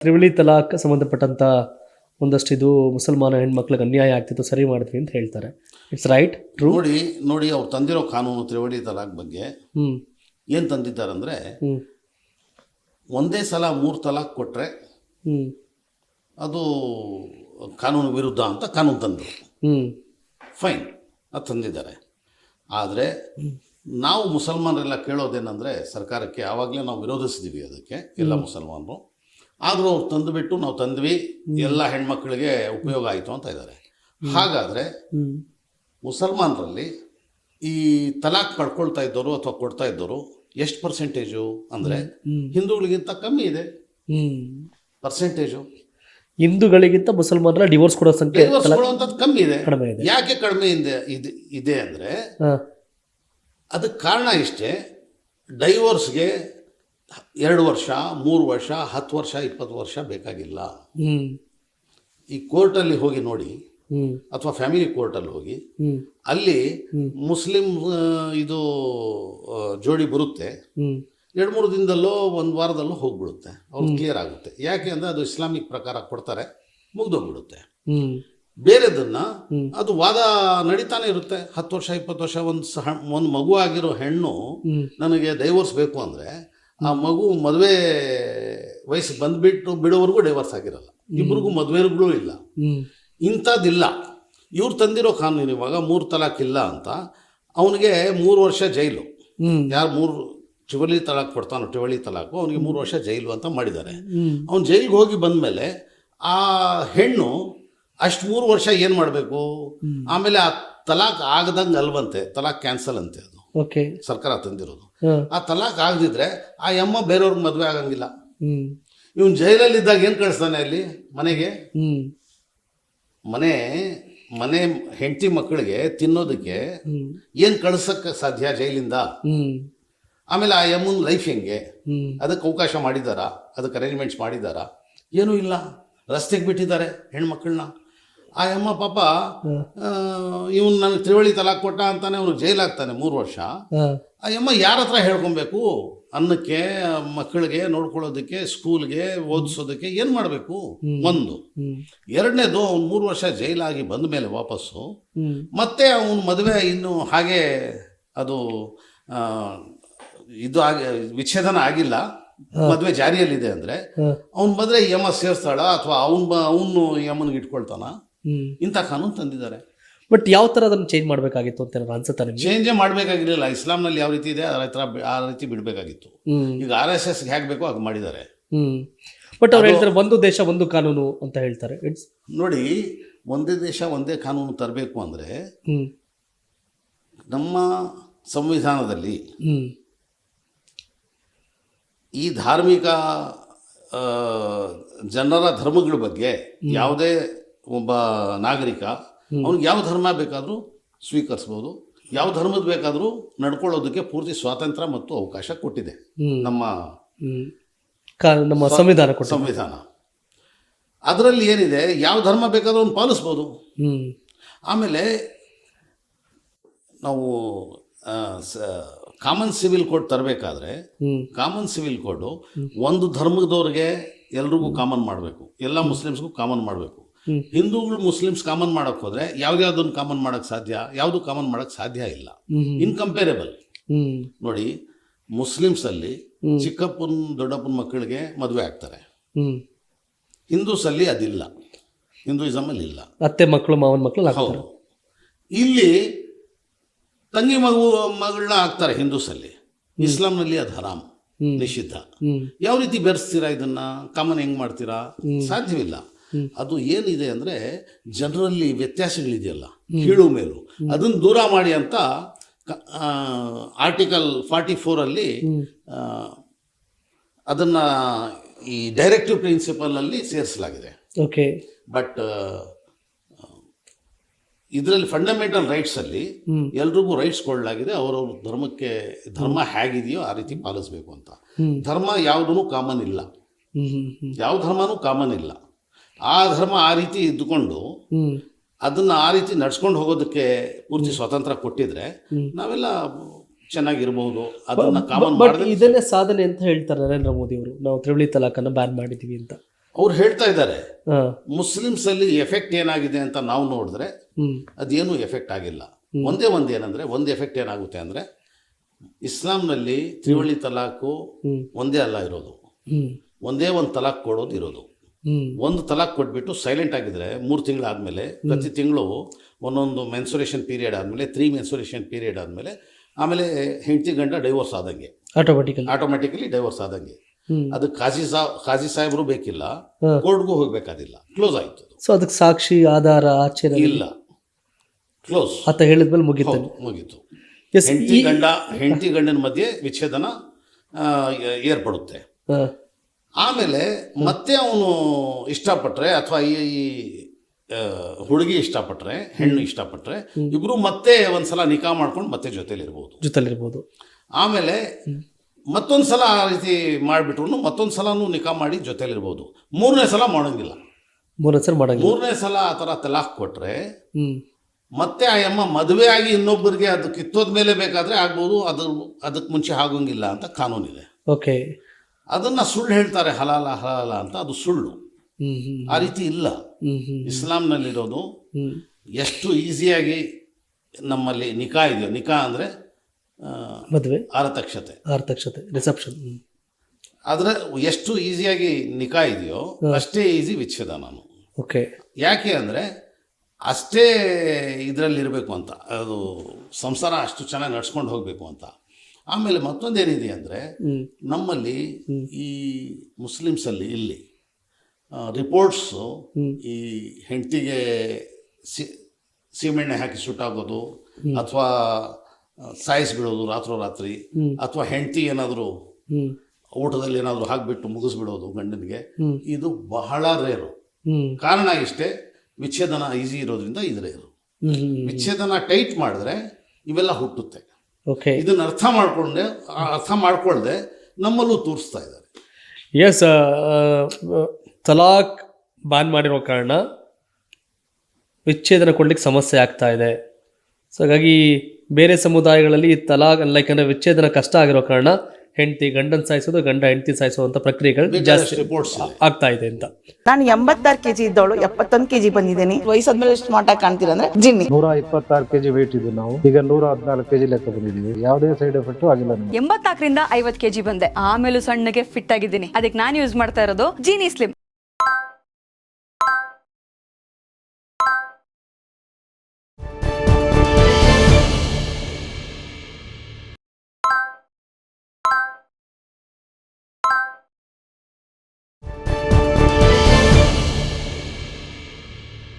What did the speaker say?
ತ್ರಿವಳಿ ತಲಾಖ್ ಸಂಬಂಧಪಟ್ಟಂಥ ಒಂದಷ್ಟು ಇದು ಮುಸಲ್ಮಾನ ಹೆಣ್ಮಕ್ಳಿಗೆ ಅನ್ಯಾಯ ಆಗ್ತಿತ್ತು ಸರಿ ಮಾಡ್ತೀವಿ ಅಂತ ಹೇಳ್ತಾರೆ. ಇಟ್ಸ್ ರೈಟ್ ಟ್ರೂ ನೋಡಿ ನೋಡಿ ಅವ್ರು ತಂದಿರೋ ಕಾನೂನು ತ್ರಿವಳಿ ತಲಾಖ್ ಬಗ್ಗೆ ಹ್ಞೂ ಏನು ತಂದಿದ್ದಾರಂದ್ರೆ ಹ್ಞೂ ಒಂದೇ ಸಲ ಮೂರು ತಲಾಖ್ ಕೊಟ್ಟರೆ ಹ್ಞೂ ಅದು ಕಾನೂನು ವಿರುದ್ಧ ಅಂತ ಕಾನೂನು ತಂದರು. ಹ್ಞೂ ಫೈನ್ ಅದು ತಂದಿದ್ದಾರೆ. ಆದರೆ ನಾವು ಮುಸಲ್ಮಾನರೆಲ್ಲ ಕೇಳೋದೇನೆಂದರೆ ಸರ್ಕಾರಕ್ಕೆ ಆವಾಗಲೇ ನಾವು ವಿರೋಧಿಸಿದ್ದೀವಿ ಅದಕ್ಕೆ ಎಲ್ಲ ಮುಸಲ್ಮಾನರು. ಆದರೂ ಅವ್ರು ತಂದುಬಿಟ್ಟು ನಾವು ತಂದ್ವಿ ಎಲ್ಲ ಹೆಣ್ಮಕ್ಳಿಗೆ ಉಪಯೋಗ ಆಯಿತು ಅಂತ ಇದ್ದಾರೆ ಹಾಗಾದರೆ ಮುಸಲ್ಮಾನರಲ್ಲಿ ಈ ತಲಾಖ್ ಪಡ್ಕೊಳ್ತಾ ಇದ್ದವರು ಅಥವಾ ಕೊಡ್ತಾ ಇದ್ದವರು ಎಷ್ಟು ಪರ್ಸೆಂಟೇಜು ಅಂದರೆ ಹಿಂದೂಗಳಿಗಿಂತ ಕಮ್ಮಿ ಇದೆ. ಪರ್ಸೆಂಟೇಜು ಹಿಂದೂಗಳಿಗಿಂತ ಮುಸಲ್ಮಾನರ ಡಿವೋರ್ಸ್ ಕೊಡೋ ಸಂಖ್ಯೆ ಕಮ್ಮಿ ಇದೆ. ಯಾಕೆ ಕಡಿಮೆ ಇದೆ ಇದೆ ಅಂದರೆ ಅದಕ್ಕೆ ಕಾರಣ ಇಷ್ಟೇ ಡೈವೋರ್ಸ್ಗೆ ಎರಡು ವರ್ಷ ಮೂರು ವರ್ಷ ಹತ್ತು ವರ್ಷ ಇಪ್ಪತ್ತು ವರ್ಷ ಬೇಕಾಗಿಲ್ಲ. ಈ ಕೋರ್ಟಲ್ಲಿ ಹೋಗಿ ನೋಡಿ ಅಥವಾ ಫ್ಯಾಮಿಲಿ ಕೋರ್ಟಲ್ಲಿ ಹೋಗಿ ಅಲ್ಲಿ ಮುಸ್ಲಿಂ ಇದು ಜೋಡಿ ಬರುತ್ತೆ. ಎರಡು ಮೂರು ದಿನದಲ್ಲೋ ಒಂದು ವಾರದಲ್ಲೋ ಹೋಗ್ಬಿಡುತ್ತೆ. ಅವ್ರು ಕ್ಲಿಯರ್ ಆಗುತ್ತೆ. ಯಾಕೆ ಅಂದರೆ ಅದು ಇಸ್ಲಾಮಿಕ್ ಪ್ರಕಾರ ಕೊಡ್ತಾರೆ ಮುಗ್ದೋಗ್ಬಿಡುತ್ತೆ. ಬೇರೆದನ್ನ ಅದು ವಾದ ನಡೀತಾನೆ ಇರುತ್ತೆ. ಹತ್ತು ವರ್ಷ ಇಪ್ಪತ್ತು ವರ್ಷ ಒಂದು ಸಹ ಒಂದು ಮಗು ಆಗಿರೋ ಹೆಣ್ಣು ನನಗೆ ಡೈವೋರ್ಸ್ ಬೇಕು ಅಂದರೆ ಆ ಮಗು ಮದುವೆ ವಯಸ್ಸು ಬಂದ್ಬಿಟ್ಟು ಬಿಡೋವರೆಗೂ ಡೈವರ್ಸ್ ಆಗಿರಲ್ಲ. ಇಬ್ರಿಗೂ ಮದುವೆಗಳು ಇಲ್ಲ. ಇಂಥದ್ದಿಲ್ಲ. ಇವ್ರು ತಂದಿರೋ ಕಾನೂನು ಇವಾಗ ಮೂರು ತಲಾಕ್ ಇಲ್ಲ ಅಂತ ಅವನಿಗೆ ಮೂರು ವರ್ಷ ಜೈಲು. ಯಾರು ಮೂರು ಟಿವಳಿ ತಲಾಕ್ ಕೊಡ್ತಾನೋ ಟಿವಳಿ ತಲಾಕು ಅವನಿಗೆ ಮೂರು ವರ್ಷ ಜೈಲು ಅಂತ ಮಾಡಿದ್ದಾರೆ. ಅವ್ನು ಜೈಲಿಗೆ ಹೋಗಿ ಬಂದಮೇಲೆ ಆ ಹೆಣ್ಣು ಅಷ್ಟು ಮೂರು ವರ್ಷ ಏನು ಮಾಡಬೇಕು? ಆಮೇಲೆ ಆ ತಲಾಕ್ ಆಗದಂಗೆ ಅಲ್ವಂತೆ ತಲಾಕ್ ಕ್ಯಾನ್ಸಲ್ ಅಂತೆ ಅದು. ಓಕೆ. ಸರ್ಕಾರ ತಂದಿರೋದು. ಆ ತಲಾಕ್ ಆಗದಿದ್ರೆ ಆ ಎಮ್ಮ ಬೇರೆಯವ್ರಿಗೆ ಮದುವೆ ಆಗಂಗಿಲ್ಲ. ಇವನು ಜೈಲಲ್ಲಿ ಇದ್ದಾಗ ಏನು ಕಳಿಸ್ತಾನೆ ಅಲ್ಲಿ? ಮನೆಗೆ? ಮನೆ ಮನೆ ಹೆಂಡತಿ ಮಕ್ಕಳಿಗೆ ತಿನ್ನೋದಕ್ಕೆ ಏನು ಕಳ್ಸಕ್ಕೆ ಸಾಧ್ಯ ಜೈಲಿಂದ? ಹ್ಮ್. ಆಮೇಲೆ ಆ ಎಮ್ಮನ ಲೈಫ್ ಹೆಂಗೆ? ಅದಕ್ಕೆ ಅವಕಾಶ ಮಾಡಿದ್ದಾರಾ? ಅದಕ್ಕೆ ಅರೇಂಜ್ಮೆಂಟ್ಸ್ ಮಾಡಿದ್ದಾರಾ? ಏನೂ ಇಲ್ಲ. ರಸ್ತೆಗೆ ಬಿಟ್ಟಿದ್ದಾರೆ ಹೆಣ್ಮಕ್ಳನ್ನ. ಆ ಅಮ್ಮ ಪಾಪ ಇವನು ನನಗೆ ತ್ರಿವಳಿ ತಲಾಕ್ ಕೊಟ್ಟ ಅಂತಾನೆ ಅವನು ಜೈಲಾಗ್ತಾನೆ ಮೂರು ವರ್ಷ. ಆ ಅಮ್ಮ ಯಾರ ಹತ್ರ ಹೇಳ್ಕೊಬೇಕು? ಅನ್ನಕ್ಕೆ ಮಕ್ಕಳಿಗೆ ನೋಡ್ಕೊಳ್ಳೋದಕ್ಕೆ ಸ್ಕೂಲ್ಗೆ ಓದಿಸೋದಕ್ಕೆ ಏನು ಮಾಡಬೇಕು? ಒಂದು. ಎರಡನೇದು ಅವ್ನು ಮೂರು ವರ್ಷ ಜೈಲಾಗಿ ಬಂದ ಮೇಲೆ ವಾಪಸ್ಸು. ಮತ್ತೆ ಅವನ ಮದುವೆ ಇನ್ನು ಹಾಗೆ ಅದು ಇದು ಆಗಿ ವಿಚ್ಛೇದನ ಆಗಿಲ್ಲ. ಮದುವೆ ಜಾರಿಯಲ್ಲಿದೆ ಅಂದರೆ ಅವ್ನ್ ಮದುವೆ ಯಮ ಸೇರಿಸ್ತಾಳ? ಅಥವಾ ಅವನು ಅವನು ಯಮನಿಗೆ ಇಟ್ಕೊಳ್ತಾನ? ಇಂಥ ಕಾನೂನು ತಂದಿದ್ದಾರೆ. ಬಟ್ ಯಾವ ತರ ಅದನ್ನ ಚೇಂಜ್ ಮಾಡಬೇಕಾಗಿತ್ತು ಅಂತ ಅನ್ಸುತ್ತೆ ನಿಮಗೆ? ಚೇಂಜೇ ಮಾಡಬೇಕಾಗಿರಲಿಲ್ಲ. ಇಸ್ಲಾಂನಲ್ಲಿ ಯಾವ ರೀತಿ ಇದೆ ಆ ಥರ ಆ ರೀತಿ ಬಿಡಬೇಕಾಗಿತ್ತು. ಈಗ ಆರ್ ಎಸ್ ಎಸ್ ಹೇಗೆ ಬೇಕೋ ಹಾಗೆ ಮಾಡಿದ್ದಾರೆ. ಬಟ್ ಅವ್ರು ಹೇಳ್ತಾರೆ ಒಂದು ದೇಶ ಒಂದು ಕಾನೂನು ಅಂತ ಹೇಳ್ತಾರೆ. ಇಟ್ಸ್ ನೋಡಿ ಒಂದೇ ದೇಶ ಒಂದೇ ಕಾನೂನು ತರಬೇಕು ಅಂದರೆ ನಮ್ಮ ಸಂವಿಧಾನದಲ್ಲಿ ಈ ಧಾರ್ಮಿಕ ಜನರ ಧರ್ಮಗಳ ಬಗ್ಗೆ ಯಾವುದೇ ಒಬ್ಬ ನಾಗರಿಕ ಅವ್ನಿಗೆ ಯಾವ ಧರ್ಮ ಬೇಕಾದರೂ ಸ್ವೀಕರಿಸ್ಬೋದು. ಯಾವ ಧರ್ಮದ ಬೇಕಾದರೂ ನಡ್ಕೊಳ್ಳೋದಕ್ಕೆ ಪೂರ್ತಿ ಸ್ವಾತಂತ್ರ್ಯ ಮತ್ತು ಅವಕಾಶ ಕೊಟ್ಟಿದೆ. ನಮ್ಮ ನಮ್ಮ ಸಂವಿಧಾನ ಸಂವಿಧಾನ. ಅದರಲ್ಲಿ ಏನಿದೆ ಯಾವ ಧರ್ಮ ಬೇಕಾದರೂ ಅವ್ನು ಪಾಲಿಸ್ಬೋದು. ಆಮೇಲೆ ನಾವು ಕಾಮನ್ ಸಿವಿಲ್ ಕೋಡ್ ತರಬೇಕಾದ್ರೆ ಕಾಮನ್ ಸಿವಿಲ್ ಕೋಡು ಒಂದು ಧರ್ಮದವ್ರಿಗೆ ಎಲ್ರಿಗೂ ಕಾಮನ್ ಮಾಡಬೇಕು. ಎಲ್ಲ ಮುಸ್ಲಿಮ್ಸ್ಗೂ ಕಾಮನ್ ಮಾಡಬೇಕು. ಹಿಂದೂಗಳು ಮುಸ್ಲಿಮ್ಸ್ ಕಾಮನ್ ಮಾಡಕ್ ಹೋದ್ರೆ ಯಾವ್ದ್ಯಾವ್ದನ್ನು ಕಾಮನ್ ಮಾಡಕ್ ಸಾಧ್ಯ? ಯಾವುದು ಕಾಮನ್ ಮಾಡಕ್ ಸಾಧ್ಯ ಇಲ್ಲ. ಇನ್ಕಂಪೇರೇಬಲ್ ನೋಡಿ ಮುಸ್ಲಿಮ್ಸ್ ಅಲ್ಲಿ ಚಿಕ್ಕಪ್ಪನ ದೊಡ್ಡಪ್ಪನ ಮಕ್ಕಳಿಗೆ ಮದುವೆ ಆಗ್ತಾರೆ. ಹಿಂದೂಸ್ ಹಿಂದೂಸಲ್ಲಿ ಅದಿಲ್ಲ. ಹಿಂದೂಯಿಸಮಲ್ಲಿ ಇಲ್ಲ. ಅತ್ತೆ ಮಕ್ಕಳು ಮಾವನ ಮಕ್ಕಳು ಹೌದು. ಇಲ್ಲಿ ತಂಗಿ ಮಗು ಮಗಳನ್ನ ಆಗ್ತಾರೆ ಹಿಂದೂಸಲ್ಲಿ. ಇಸ್ಲಾಂನಲ್ಲಿ ಅದು ಹರಾಮ್ ನಿಷಿದ್ಧ. ಯಾವ ರೀತಿ ಬೆರೆಸ್ತೀರಾ ಇದನ್ನ? ಕಾಮನ್ ಹೆಂಗ್ ಮಾಡ್ತೀರಾ? ಸಾಧ್ಯವಿಲ್ಲ. ಅದು ಏನಿದೆ ಅಂದ್ರೆ ಜನರಲ್ಲಿ ವ್ಯತ್ಯಾಸಗಳಿದೆಯಲ್ಲ ಕೀಳು ಮೇಲು. ಅದನ್ನ ದೂರ ಮಾಡಿ ಅಂತ ಆರ್ಟಿಕಲ್ ಫಾರ್ಟಿ ಫೋರಲ್ಲಿ ಅದನ್ನ ಈ ಡೈರೆಕ್ಟಿವ್ ಪ್ರಿನ್ಸಿಪಲಲ್ಲಿ ಸೇರಿಸಲಾಗಿದೆ. ಓಕೆ. ಬಟ್ ಇದರಲ್ಲಿ ಫಂಡಮೆಂಟಲ್ ರೈಟ್ಸ್ ಅಲ್ಲಿ. ಎಲ್ರಿಗೂ ರೈಟ್ಸ್ ಕೊಡಲಾಗಿದೆ ಅವರವ್ರ ಧರ್ಮಕ್ಕೆ ಧರ್ಮ ಹೇಗಿದೆಯೋ ಆ ರೀತಿ ಪಾಲಿಸಬೇಕು ಅಂತ. ಧರ್ಮ ಯಾವುದೂ ಕಾಮನ್ ಇಲ್ಲ. ಯಾವ ಧರ್ಮನೂ ಕಾಮನ್ ಇಲ್ಲ. ಆ ಧರ್ಮ ಆ ರೀತಿ ಇದ್ದುಕೊಂಡು ಅದನ್ನ ಆ ರೀತಿ ನಡ್ಸ್ಕೊಂಡು ಹೋಗೋದಕ್ಕೆ ಪೂರ್ತಿ ಸ್ವಾತಂತ್ರ್ಯ ಕೊಟ್ಟಿದ್ರೆ ನಾವೆಲ್ಲ ಚೆನ್ನಾಗಿರ್ಬೋದು. ಅದನ್ನ ಕಾಮನ್ ಇದನ್ನೇ ಸಾಧನೆ ಅಂತ ಹೇಳ್ತಾರೆ ನರೇಂದ್ರ ಮೋದಿ ಅವರು. ನಾವು ತ್ರಿವಳಿ ತಲಾಖನ್ನ ಬ್ಯಾನ್ ಮಾಡಿದೀವಿ ಅಂತ. ಅವ್ರು ಹೇಳ್ತಾ ಇದ್ದಾರೆ ಮುಸ್ಲಿಮ್ಸ್ ಅಲ್ಲಿ ಎಫೆಕ್ಟ್ ಏನಾಗಿದೆ ಅಂತ ನಾವು ನೋಡಿದ್ರೆ ಅದೇನು ಎಫೆಕ್ಟ್ ಆಗಿಲ್ಲ. ಒಂದೇ ಒಂದು ಏನಂದ್ರೆ ಒಂದು ಎಫೆಕ್ಟ್ ಏನಾಗುತ್ತೆ ಅಂದ್ರೆ ಇಸ್ಲಾಂನಲ್ಲಿ ತ್ರಿವಳಿ ತಲಾಖು ಒಂದೇ ಅಲ್ಲ ಇರೋದು. ಒಂದೇ ಒಂದು ತಲಾಖ್ ಕೊಡೋದು ಇರೋದು. ಒಂದು ತಲಾಕ್ ಕೊಟ್ಬಿಟ್ಟು ಸೈಲೆಂಟ್ ಆಗಿದ್ರೆ ಮೂರು ಆದ್ಮೇಲೆ ಪ್ರತಿ ತಿಂಗಳು ಒಂದೊಂದು ಮೆನ್ಸುರೇಷನ್ ಪೀರಿಯಡ್ ಆದಮೇಲೆ ತ್ರೀ ಮೆನ್ಸುರೇಷನ್ ಪೀರಿಯಡ್ ಆದಮೇಲೆ ಆಮೇಲೆ ಹೆಂಡತಿ ಗಂಡ ಡೈವೋರ್ಸ್ ಆದಂಗೆ. ಆಟೋಮೆಟಿಕಲಿ ಆಟೋಮೆಟಿಕಲಿ ಡೈವೋರ್ಸ್ ಆದಂಗೆ. ಅದು ಕಾಜಿ ಸಾ ಕಾಜಿ ಸಾಹೇಬರು ಬೇಕಿಲ್ಲ ಕೋರ್ಟ್ಗೂ ಹೋಗ್ಬೇಕಾದಿಲ್ಲ. ಕ್ಲೋಸ್ ಆಯ್ತು ಸೊ ಅದಕ್ಕೆ ಸಾಕ್ಷಿ ಆಧಾರ ಆಚರಣೆ? ಇಲ್ಲ. ಕ್ಲೋಸ್ ಅಂತ ಹೇಳಿದ್ಮೇಲೆ ಮುಗೀತು. ಮುಗೀತು. ಎಸ್ ಹೆಂಡತಿ ಗಂಡ ಹೆಂಡತಿ ಗಂಡನ ಮಧ್ಯೆ ವಿಚ್ಛೇದನ ಏರ್ಪಡುತ್ತೆ. ಆಮೇಲೆ ಮತ್ತೆ ಅವನು ಇಷ್ಟಪಟ್ಟರೆ ಅಥವಾ ಈ ಹುಡುಗಿ ಇಷ್ಟಪಟ್ಟರೆ ಹೆಣ್ಣು ಇಷ್ಟಪಟ್ಟರೆ ಇಬ್ಬರು ಮತ್ತೆ ಒಂದ್ಸಲ ನಿಕಾ ಮಾಡ್ಕೊಂಡು ಮತ್ತೆ ಜೊತೆಲಿರ್ಬೋದು. ಜೊತೆಲಿರ್ಬೋದು. ಆಮೇಲೆ ಮತ್ತೊಂದು ಸಲ ಆ ರೀತಿ ಮಾಡಿಬಿಟ್ರು ಮತ್ತೊಂದು ಸಲನೂ ನಿಕಾ ಮಾಡಿ ಜೊತೆಲಿರ್ಬೋದು. ಮೂರನೇ ಸಲ ಮಾಡೋಂಗಿಲ್ಲ. ಮೂರನೇ ಸಲ ಮಾಡಂಗಿಲ್ಲ. ಮೂರನೇ ಸಲ ಆ ಥರ ತಲಾಕ್ ಕೊಟ್ಟರೆ ಮತ್ತೆ ಆ ಅಮ್ಮ ಮದುವೆ ಆಗಿ ಇನ್ನೊಬ್ಬರಿಗೆ ಅದು ಕಿತ್ತೋದ ಮೇಲೆ ಬೇಕಾದರೆ ಆಗ್ಬೋದು ಅದ್ರ ಅದಕ್ಕೆ ಮುಂಚೆ ಆಗೋಂಗಿಲ್ಲ ಅಂತ ಕಾನೂನಿದೆ. ಓಕೆ. ಅದನ್ನು ಸುಳ್ಳು ಹೇಳ್ತಾರೆ ಹಲಾಲ ಹಲಾಲ ಅಂತ. ಅದು ಸುಳ್ಳು. ಆ ರೀತಿ ಇಲ್ಲ. ಇಸ್ಲಾಂನಲ್ಲಿರೋದು ಎಷ್ಟು ಈಸಿಯಾಗಿ ನಮ್ಮಲ್ಲಿ ನಿಕಾ ಇದೆಯೋ ನಿಕಾ ಅಂದರೆ ಮದುವೆ. ಆರತಕ್ಷತೆ. ಆರತಕ್ಷತೆ ರಿಸೆಪ್ಷನ್ ಆದರೆ ಎಷ್ಟು ಈಸಿಯಾಗಿ ನಿಕಾ ಇದೆಯೋ ಅಷ್ಟೇ ಈಸಿ ವಿಚ್ಛೇದ ನಾನು. ಓಕೆ. ಯಾಕೆ ಅಂದರೆ ಅಷ್ಟೇ ಇದರಲ್ಲಿರಬೇಕು ಅಂತ. ಅದು ಸಂಸಾರ ಅಷ್ಟು ಚೆನ್ನಾಗಿ ನಡ್ಸ್ಕೊಂಡು ಹೋಗಬೇಕು ಅಂತ. ಆಮೇಲೆ ಮತ್ತೊಂದೇನಿದೆ ಅಂದರೆ ನಮ್ಮಲ್ಲಿ ಈ ಮುಸ್ಲಿಮ್ಸಲ್ಲಿ ಇಲ್ಲಿ ರಿಪೋರ್ಟ್ಸು ಈ ಹೆಂಡತಿಗೆ ಸಿ ಸೀಮೆಣ್ಣೆ ಹಾಕಿ ಆಗೋದು ಅಥವಾ ಸಾಯಿಸ್ಬಿಡೋದು ರಾತ್ರೋರಾತ್ರಿ ಅಥವಾ ಹೆಂಡತಿ ಏನಾದರೂ ಊಟದಲ್ಲಿ ಏನಾದರೂ ಹಾಕಿಬಿಟ್ಟು ಮುಗಿಸ್ಬಿಡೋದು ಗಂಡನಿಗೆ. ಇದು ಬಹಳ ರೇರು. ಕಾರಣ ಇಷ್ಟೇ ವಿಚ್ಛೇದನ ಈಸಿ ಇರೋದ್ರಿಂದ ಇದು ರೇರು ವಿಚ್ಛೇದನ ಟೈಟ್ ಮಾಡಿದ್ರೆ ಇವೆಲ್ಲ ಹುಟ್ಟುತ್ತೆ. ಓಕೆ ಇದನ್ನು ಅರ್ಥ ಮಾಡಿಕೊಂಡೆ ಅರ್ಥ ಮಾಡಿಕೊಳ್ಳದೆ ನಮ್ಮಲ್ಲೂ ತೋರಿಸ್ತಾ ಇದ್ದಾರೆ. ಎಸ್ ತಲಾಕ್ ಬ್ಯಾನ್ ಮಾಡಿರೋ ಕಾರಣ ವಿಚ್ಛೇದನ ಕೊಡ್ಲಿಕ್ಕೆ ಸಮಸ್ಯೆ ಆಗ್ತಾ ಇದೆ. ಸೊ ಹಾಗಾಗಿ ಬೇರೆ ಸಮುದಾಯಗಳಲ್ಲಿ ಈ ತಲಾಕ್ ಲೈಕ್ ಅಂದರೆ ವಿಚ್ಛೇದನ ಕಷ್ಟ ಆಗಿರೋ ಕಾರಣ ಹೆಂಡತಿ ಗಂಡನ್ ಸಾಯಿಸೋದು ಗಂಡ ಹೆಂಡತಿ ಸಾಯಿಸುವಂತ ಪ್ರಕ್ರಿಯೆಗಳು ಜಾಸ್ತಿ ಆಗ್ತಾ ಇದೆ ಅಂತ. ನಾನು ಎಂಬತ್ತಾರು ಕೆಜಿ ಇದ್ದವಳು ಎಪ್ಪತ್ತೊಂದು ಕೆಜಿ ಬಂದಿದ್ದೀನಿ. ವಯಸ್ಸಾದ್ಮೇಲೆ ಸ್ಮಾರ್ಟ್ ಆಗಿ ಕಾಣ್ತೀರಾ ಅಂದ್ರೆ ಜಿನ್ನಿ. ನೂರ ಇಪ್ಪತ್ತಾರು ಕೆಜಿ ವೇಟ್ ಇದ್ದು ನಾವು. ಈಗ ನೂರ ಹದಿನಾಲ್ಕು ಕೆಜಿ ಲೆಕ್ಕ ಬಂದಿದ್ದೀವಿ. ಯಾವುದೇ ಸೈಡ್ ಎಫೆಕ್ಟ್ ಆಗಿಲ್ಲ ಎಂಬತ್ತಾಕರಿಂದ ಎಂಬತ್ನಾಲ್ಕರಿಂದ ಐವತ್ ಕೆಜಿ ಬಂದೆ. ಆಮೇಲೆ ಸಣ್ಣಗೆ ಫಿಟ್ ಆಗಿದ್ದೀನಿ. ಅದಕ್ಕೆ ನಾನು ಯೂಸ್ ಮಾಡ್ತಾ ಇರೋದು ಜೀನಿ ಸ್ಲಿಮ್